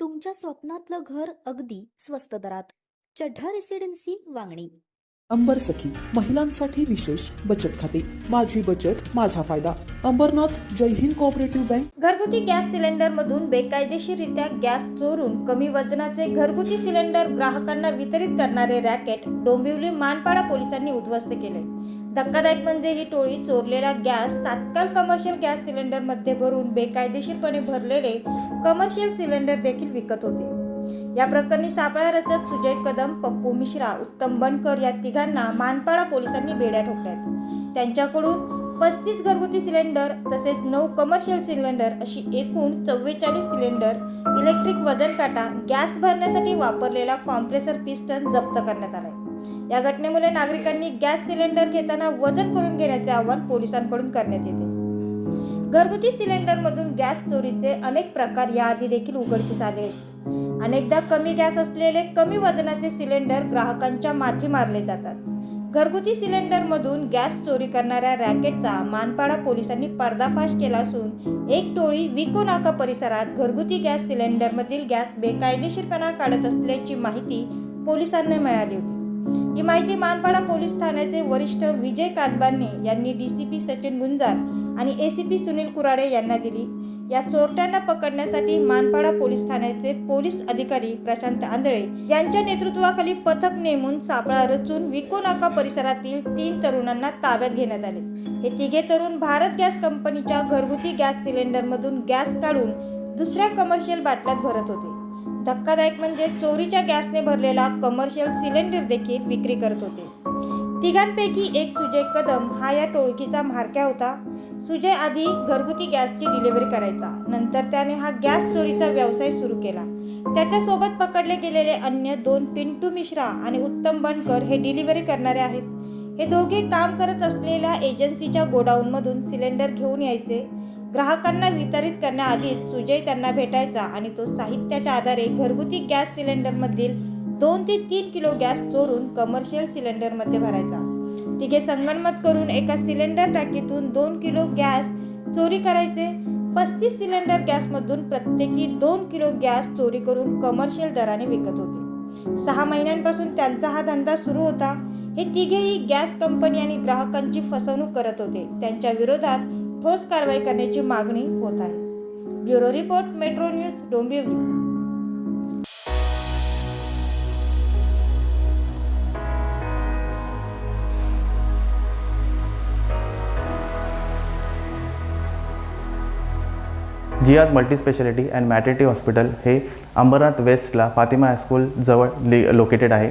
तुमच्या स्वप्नातलं घर अगदी स्वस्त दरात. चढ्ढा रेसिडेन्सी वांगणी. अंबर सखी महिलांसाठी विशेष बचत खाते. माझी बचत माझा फायदा. अंबरनाथ जय हिंद कोऑपरेटिव्ह बँक घरगुती गॅस सिलेंडरमधून बेकायदेशीररित्या गॅस चोरून कमी वजनाचे घरगुती सिलेंडर ग्राहकांना वितरित करणारे रॅकेट डोंबिवली मानपाडा पोलिसांनी उद्ध्वस्त केले. धक्कादायक म्हणजे ही टोळी चोरलेला गॅस तात्काळ कमर्शियल गॅस सिलेंडरमध्ये भरून बेकायदेशीरपणे भरलेले कमर्शियल सिलेंडर देखील विकत होते. या प्रकरणी सापळा रचत सुजय कदम पप्पू मिश्रा उत्तम बनकर या तिघांना मानपाडा पोलिसांनी बेड्या ठोकल्यात. त्यांच्याकडून पस्तीस घरगुती सिलेंडर तसेच नऊ कमर्शियल सिलेंडर अशी एकूण चव्वेचाळीस सिलेंडर इलेक्ट्रिक वजन काटा गॅस भरण्यासाठी वापरलेला कॉम्प्रेसर पिस्टन जप्त करण्यात आला आहे या घटनेमुळे नागरिकांनी गॅस सिलेंडर घेताना वजन करून घेण्याचे आवाहन पोलिसांकडून करण्यात येते. घरगुती सिलेंडरमधून गॅस चोरीचे अनेक प्रकार याआधी देखील उघडकीस आले आहेत. अनेकदा कमी गॅस असलेले कमी वजनाचे सिलेंडर ग्राहकांच्या माथी मारले जातात. घरगुती सिलेंडरमधून गॅस चोरी करणाऱ्या रॅकेटचा मानपाडा पोलिसांनी पर्दाफाश केला असून एक टोळी विको नाका परिसरात घरगुती गॅस सिलेंडरमधील गॅस बेकायदेशीरपणा काढत असल्याची माहिती पोलिसांना मिळाली होती. ही माहिती मानपाडा पोलीस ठाण्याचे वरिष्ठ विजय कादबाने यांनी D C P Sachin Gunjar आणि A C P Sunil Kurade यांना दिली. या चोरट्यांना पकडण्यासाठी मानपाडा पोलीस ठाण्याचे पोलीस अधिकारी प्रशांत आंधळे यांच्या नेतृत्वाखाली पथक नेमून सापळा रचून विकोनाका परिसरातील तीन तरुणांना ताब्यात घेण्यात आले. हे तिघे तरुण भारत गॅस कंपनीच्या घरगुती गॅस सिलेंडरमधून गॅस काढून दुसऱ्या कमर्शियल बाटल्यात भरत होते. धक्कादायक म्हणजे चोरीच्या गॅसने भरलेला कमर्शियल सिलेंडर देखील विक्री करत होते. तिघांपैकी एक सुजय कदम हा या टोळकीचा म्हारक्या होता. सुजय आधी घरगुती गॅसची डिलिव्हरी करायचा. नंतर त्याने हा गॅस चोरीचा व्यवसाय सुरू केला. त्याच्यासोबत पकडले गेलेले अन्य दोन पिंटू मिश्रा आणि उत्तम बनकर हे डिलिव्हरी करणारे आहेत. हे दोघे काम करत असलेल्या एजन्सीच्या गोडाऊनमधून सिलेंडर घेऊन यायचे. ग्राहकांना वितरित करण्याआधीच सुजय त्यांना भेटायचा आणि तो साहित्याच्या आधारे घरगुती गॅस सिलेंडरमधील दोन ते तीन किलो गॅस चोरून कमर्शियल सिलेंडरमध्ये भरायचा. तिघे संगणमत करून एका सिलेंडर टाकीतून दोन किलो गॅस चोरी करायचे. पस्तीस सिलेंडर गॅसमधून प्रत्येकी दोन किलो गॅस चोरी करून कमर्शियल दराने विकत होते. सहा महिन्यांपासून त्यांचा हा धंदा सुरू होता. हे तिघेही गॅस कंपनी आणि ग्राहकांची फसवणूक करत होते. त्यांच्या विरोधात ठोस कारवाई करण्याची मागणी होत आहे. Bureau report Metro News Dombivli. Jiyaz multispeciality and maternity hospital हे अंबरनाथ वेस्टला फातिमा हायस्कूल जवळ लि लोकेटेड आहे.